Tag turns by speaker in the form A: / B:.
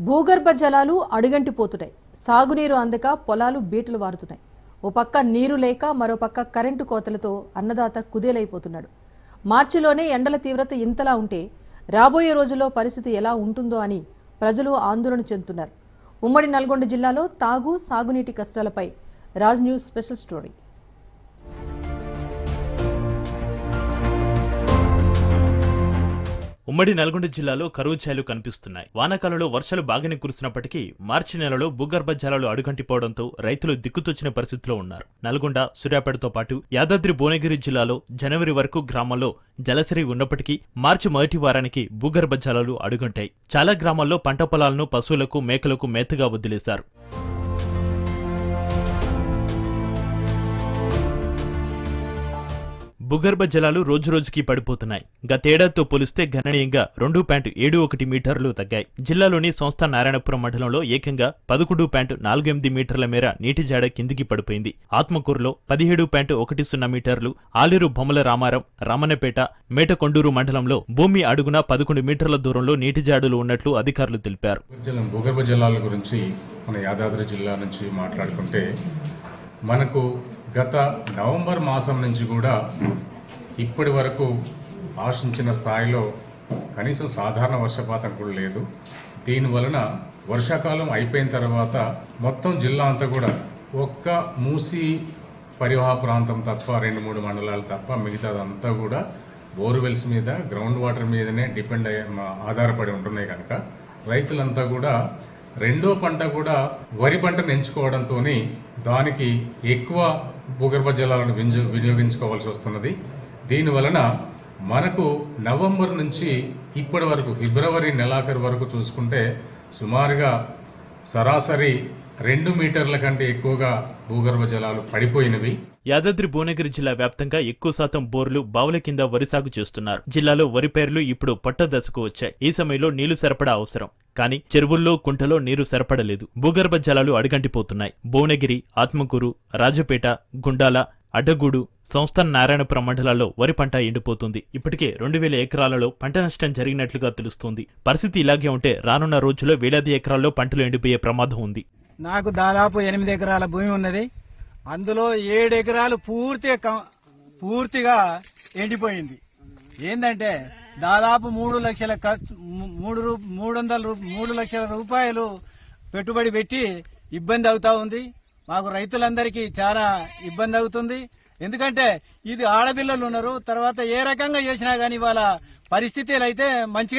A: భూగర్భ జలాలు అడుగంటిపోతున్నాయి. సాగునీరు అందక పొలాలు బీటలు వారుతున్నాయి. ఓ పక్క నీరు లేక మరో పక్క కరెంటు కోతలతో అన్నదాత కుదేలైపోతున్నాడు. మార్చిలోనే ఎండల తీవ్రత ఇంతలా ఉంటే రాబోయే రోజుల్లో పరిస్థితి ఎలా ఉంటుందో అని ప్రజలు ఆందోళన చెందుతున్నారు. ఉమ్మడి నల్గొండ జిల్లాలో తాగు సాగునీటి కష్టాలపై రాజ్ న్యూస్ స్పెషల్ స్టోరీ.
B: ఉమ్మడి నల్గొండ జిల్లాలో కరువు ఛాయలు కనిపిస్తున్నాయి. వానాకాలంలో వర్షాలు బాగానే కురిసినప్పటికీ మార్చి నెలలో భూగర్భ జలాలు అడుగంటిపోవడంతో రైతులు దిక్కుతొచ్చిన పరిస్థితిలో ఉన్నారు. నల్గొండ సూర్యాపేటతో పాటు యాదాద్రి భువనగిరి జిల్లాలో జనవరి వరకు గ్రామాల్లో జలసరి ఉన్నప్పటికీ మార్చి మొదటి వారానికి భూగర్భ జలాలు అడుగంటాయి. చాలా గ్రామాల్లో పంట పొలాలను పశువులకు మేకలకు మేతగా వదిలేశారు. భూగర్భ జలాలు రోజురోజుకి పడిపోతున్నాయి. గతేడాదితో పోలిస్తే గణనీయంగా రెండు పాయింట్ ఏడు ఒకటి మీటర్లు తగ్గాయి. జిల్లాలోని సంస్థ నారాయణపురం మండలంలో ఏకంగా పదకొండు పాయింట్ నాలుగు ఎనిమిది మీటర్ల మేర నీటి జాడ కిందికి పడిపోయింది. ఆత్మకూరులో పదిహేడు పాయింట్ ఒకటి సున్నా మీటర్లు ఆలేరు బొమ్మల రామారం రామన్నపేట మేటకొండూరు మండలంలో భూమి అడుగున పదకొండు మీటర్ల దూరంలో నీటి జాడులు ఉన్నట్లు అధికారులు తెలిపారు.
C: భూగర్భ జలాల గురించి మన యాదాద్రి జిల్లా నుంచి మాట్లాడుకుంటే మనకు గత నవంబర్ మాసం నుంచి కూడా ఇప్పటి వరకు ఆశించిన స్థాయిలో కనీసం సాధారణ వర్షపాతం కూడా లేదు. దీని వలన వర్షాకాలం అయిపోయిన తర్వాత మొత్తం జిల్లా అంతా కూడా ఒక్క మూసి పరివాహ ప్రాంతం తప్ప రెండు మూడు మండలాలు తప్ప మిగతాదంతా కూడా బోర్వెల్స్ మీద గ్రౌండ్ వాటర్ మీదనే డిపెండ్ అయ్యే ఆధారపడి ఉంటున్నాయి కనుక. రైతులంతా కూడా రెండో పంట కూడా వరి పంటను ఎంచుకోవడంతో దానికి ఎక్కువ భూగర్భ జలాలను వినియో వినియోగించుకోవాల్సి వస్తున్నది. దీని వలన మనకు నవంబర్ నుంచి ఇప్పటి వరకు ఫిబ్రవరి నెలాఖరు వరకు చూసుకుంటే సుమారుగా సరాసరి రెండు మీటర్ల కంటే ఎక్కువగా భూగర్భ జలాలు పడిపోయినవి.
B: యాదాద్రి భువనగిరి జిల్లా వ్యాప్తంగా ఎక్కువ శాతం బోర్లు బావుల కింద వరి సాగు చేస్తున్నారు. జిల్లాలో వరి పేర్లు ఇప్పుడు పట్టదశకు వచ్చాయి. ఈ సమయంలో నీళ్ళు సరిపడా అవసరం. కానీ చెరువుల్లో కుంటలో నీరు సరిపడలేదు. భూగర్భ జలాలు అడుగంటిపోతున్నాయి. భువనగిరి ఆత్మకూరు రాజపేట గుండాల అడ్డగూడు సంస్థాన్ నారాయణపురం మండలాల్లో వరి పంట ఎండిపోతుంది. ఇప్పటికే రెండు వేల ఎకరాలలో పంట నష్టం జరిగినట్లుగా తెలుస్తోంది. పరిస్థితి ఇలాగే ఉంటే రానున్న రోజుల్లో వేలాది ఎకరాల్లో పంటలు ఎండిపోయే ప్రమాదం ఉంది.
D: నాకు దాదాపు ఎనిమిది ఎకరాల భూమి ఉన్నది. అందులో ఏడు ఎకరాలు పూర్తిగా పూర్తిగా ఎండిపోయింది. ఏంటంటే దాదాపు మూడు లక్షల ఖర్చు మూడు రూ- మూడు వందల మూడు లక్షల రూపాయలు పెట్టుబడి పెట్టి ఇబ్బంది అవుతా ఉంది. మాకు రైతులందరికీ చాలా ఇబ్బంది అవుతుంది. ఎందుకంటే ఇది ఆడపిల్లలు ఉన్నారు. తర్వాత ఏ రకంగా చేసినా కానీ వాళ్ళ పరిస్థితులు అయితే మంచిగా